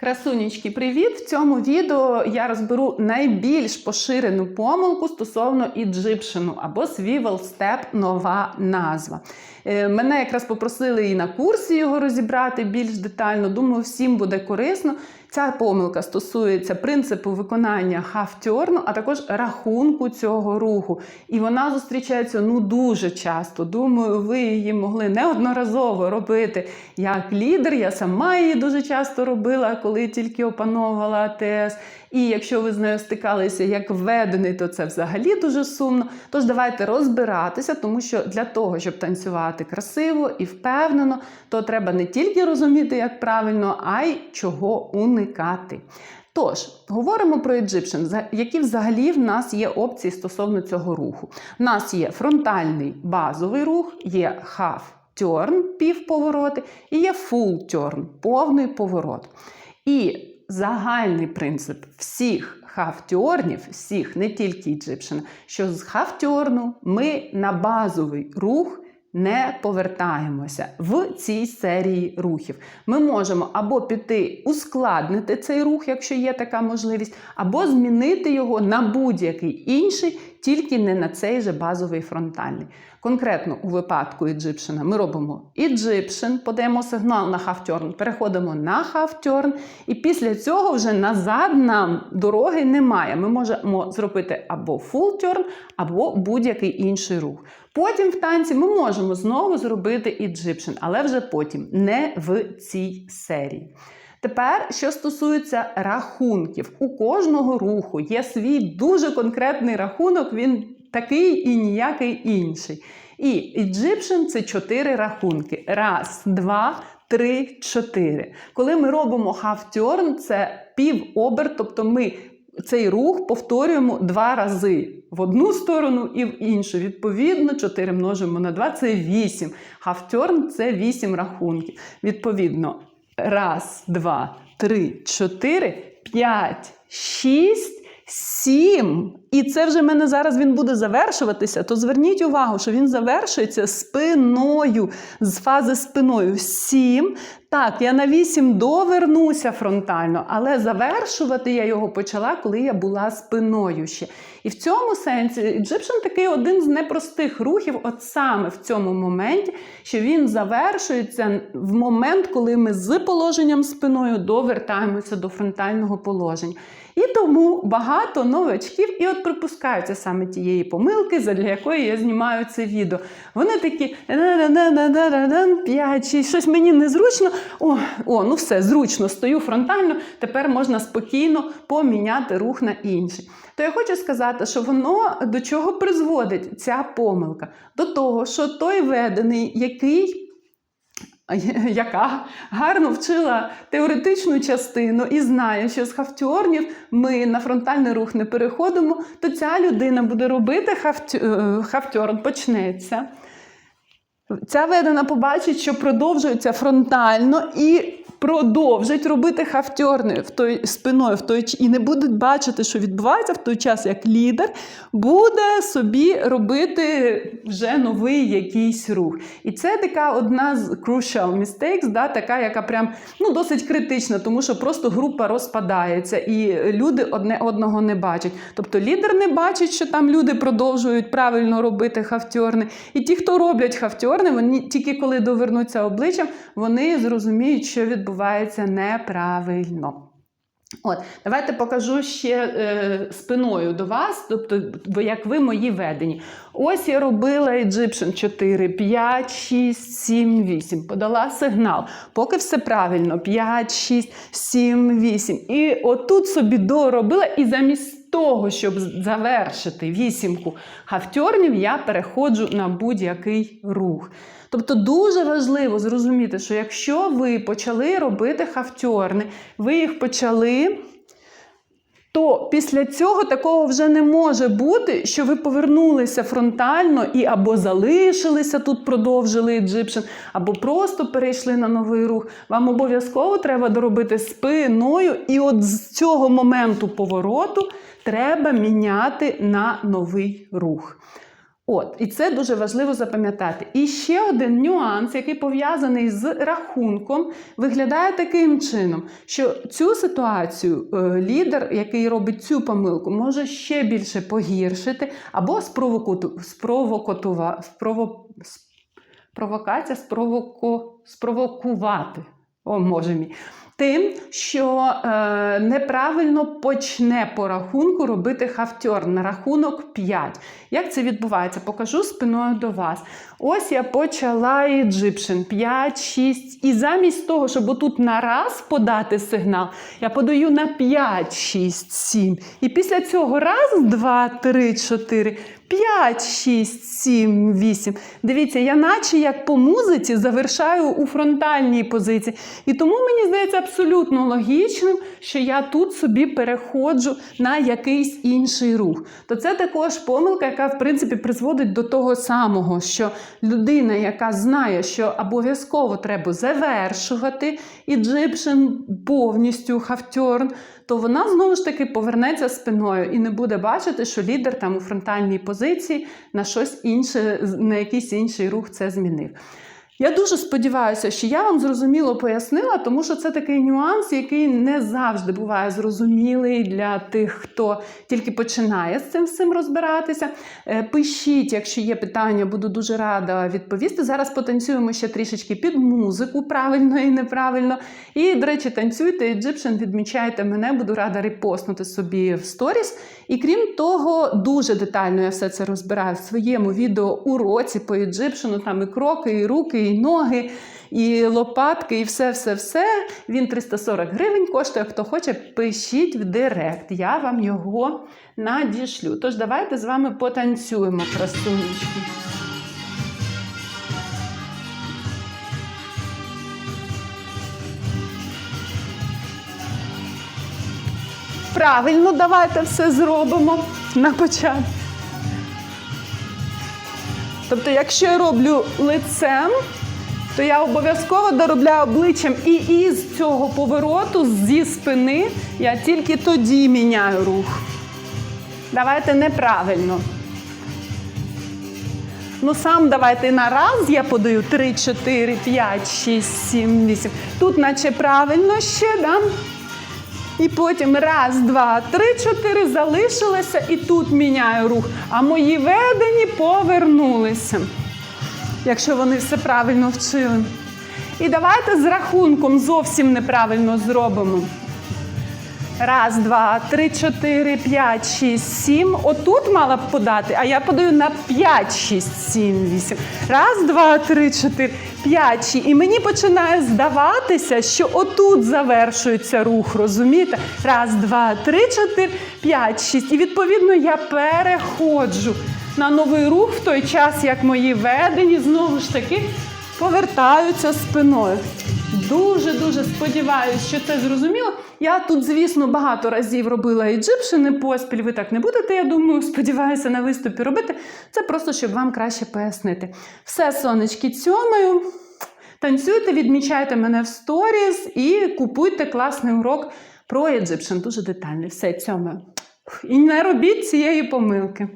Красунечки, привіт! В цьому відео я розберу найбільш поширену помилку стосовно Egyptian або Swivel Step нова назва. Е, Мене якраз попросили і на курсі його розібрати більш детально. Думаю, всім буде корисно. Ця помилка стосується принципу виконання half-turn, а також рахунку цього руху. І вона зустрічається ну дуже часто. Думаю, ви її могли неодноразово робити як лідер. Я сама її дуже часто робила, коли тільки опановувала АТС. І якщо ви з нею стикалися як введений, то це взагалі дуже сумно. Тож давайте розбиратися, тому що для того, щоб танцювати красиво і впевнено, то треба не тільки розуміти, як правильно, а й чого уникати. Тож, говоримо про Egyptian, які взагалі в нас є опції стосовно цього руху. У нас є фронтальний базовий рух, є half turn, півповороти, і є full turn, повний поворот. І загальний принцип всіх хафтьорнів, всіх, не тільки Egyptian, що з хафтьорну ми на базовий рух не повертаємося в цій серії рухів. Ми можемо або піти ускладнити цей рух, якщо є така можливість, або змінити його на будь-який інший, тільки не на цей же базовий фронтальний. Конкретно у випадку Egyptian ми робимо Egyptian, подаємо сигнал на half-turn, переходимо на half-turn, і після цього вже назад нам дороги немає. Ми можемо зробити або full turn, або будь-який інший рух. Потім в танці ми можемо знову зробити Egyptian, але вже потім, не в цій серії. Тепер, що стосується рахунків, у кожного руху є свій дуже конкретний рахунок, він такий і ніякий інший. І Egyptian це чотири рахунки. Раз, два, три, чотири. Коли ми робимо half-turn, це пів оберт, тобто ми цей рух повторюємо два рази в одну сторону і в іншу. Відповідно, 4 множимо на 2 це 8. Half-turn – це 8 рахунків. Відповідно, раз, два, три, чотири, п'ять, шість. Сім. І це вже в мене зараз він буде завершуватися. То зверніть увагу, що він завершується спиною, з фази спиною. Сім. Так, я на вісім довернуся фронтально, але завершувати я його почала, коли я була спиною ще. І в цьому сенсі Egyptian такий один з непростих рухів, от саме в цьому моменті, що він завершується в момент, коли ми з положенням спиною довертаємося до фронтального положення. І тому багато новачків і от припускаються саме тієї помилки, задля якої я знімаю це відео. Вони такі 5, 6, щось мені незручно. О, о, ну все, зручно, стою фронтально, тепер можна спокійно поміняти рух на інший. То я хочу сказати, що воно до чого призводить ця помилка? До того, що той ведений, який яка гарно вчила теоретичну частину і знає, що з хафтіорнів ми на фронтальний рух не переходимо, то ця людина буде робити хафтю- е, почнеться. Ця ведена побачить, що продовжується фронтально і продовжить робити хафтьорни в той спиною в той і не будуть бачити, що відбувається в той час, як лідер буде собі робити вже новий якийсь рух. І це така одна з crucial mistakes, да, така, яка прям ну, досить критична, тому що просто група розпадається і люди одне одного не бачать. Тобто лідер не бачить, що там люди продовжують правильно робити хафтьорни. І ті, хто роблять хафтьорни, вони тільки коли довернуться обличчям, вони зрозуміють, що відбувається неправильно. От, давайте покажу ще е, спиною до вас, тобто, як ви мої ведені. Ось я робила Egyptian 4, 5, 6, 7, 8. Подала сигнал. Поки все правильно. 5, 6, 7, 8. І отут собі доробила, і замість того, щоб завершити вісімку хафтьорнів, я переходжу на будь-який рух. Тобто дуже важливо зрозуміти, що якщо ви почали робити хафтьорни, ви їх почали. То після цього такого вже не може бути, що ви повернулися фронтально і або залишилися тут, продовжили Egyptian, або просто перейшли на новий рух. Вам обов'язково треба доробити спиною, і от з цього моменту повороту треба міняти на новий рух. От, і це дуже важливо запам'ятати. І ще один нюанс, який пов'язаний з рахунком, виглядає таким чином, що цю ситуацію е, лідер, який робить цю помилку, може ще більше погіршити або спровокуту, спровокотува, спрово, с- провокація спровоко, спровокувати. О, може мій. Тим, що е, неправильно почне по рахунку робити хавтьор на рахунок 5. Як це відбувається? Покажу спиною до вас. Ось я почала Egyptian 5, 6. І замість того, щоб отут на раз подати сигнал, я подаю на 5, 6, 7. І після цього раз, два, три, чотири. 5, 6, 7, 8. Дивіться, я наче як по музиці завершаю у фронтальній позиції. І тому мені здається абсолютно логічним, що я тут собі переходжу на якийсь інший рух. То це також помилка, яка в принципі призводить до того самого, що людина, яка знає, що обов'язково треба завершувати Egyptian повністю хавтьорн, то вона знову ж таки повернеться спиною і не буде бачити, що лідер там у фронтальній позиції на щось інше, на якийсь інший рух це змінив. Я дуже сподіваюся, що я вам зрозуміло пояснила, тому що це такий нюанс, який не завжди буває зрозумілий для тих, хто тільки починає з цим всім розбиратися. Е, Пишіть, якщо є питання, буду дуже рада відповісти. Зараз потанцюємо ще трішечки під музику, правильно і неправильно. І, до речі, танцюйте Egyptian, відмічайте мене, буду рада репостнути собі в сторіс. І крім того, дуже детально я все це розбираю в своєму відео уроці по Egyptian, там і кроки, і руки, і ноги, і лопатки, і все-все-все. Він 340 гривень коштує. Хто хоче, пишіть в директ. Я вам його надішлю. Тож давайте з вами потанцюємо, красунечки. Правильно, давайте все зробимо на початку. Тобто, якщо я роблю лицем, то я обов'язково доробляю обличчям і із цього повороту, зі спини, я тільки тоді міняю рух. Давайте неправильно. Ну, сам давайте на раз я подаю 3, 4, 5, 6, 7, 8. Тут наче правильно ще, да? І потім раз, два, три, чотири залишилося, і тут міняю рух. А мої ведені повернулися. Якщо вони все правильно вчили. І давайте з рахунком зовсім неправильно зробимо. Раз, два, три, чотири, п'ять, шість, сім. Отут мала б подати, а я подаю на п'ять, шість, сім, вісім. Раз, два, три, чотири, п'ять. шість. І мені починає здаватися, що отут завершується рух, розумієте? Раз, два, три, чотири, п'ять, шість. І відповідно я переходжу на новий рух в той час, як мої ведені знову ж таки повертаються спиною. Дуже-дуже сподіваюся, що це зрозуміло. Я тут, звісно, багато разів робила іджипшини поспіль. Ви так не будете, я думаю, сподіваюся, на виступі робити. Це просто, щоб вам краще пояснити. Все, сонечки, цьомаю. Танцюйте, відмічайте мене в сторіс і купуйте класний урок про Egyptian. Дуже детальний. Все, цьомаю. І не робіть цієї помилки.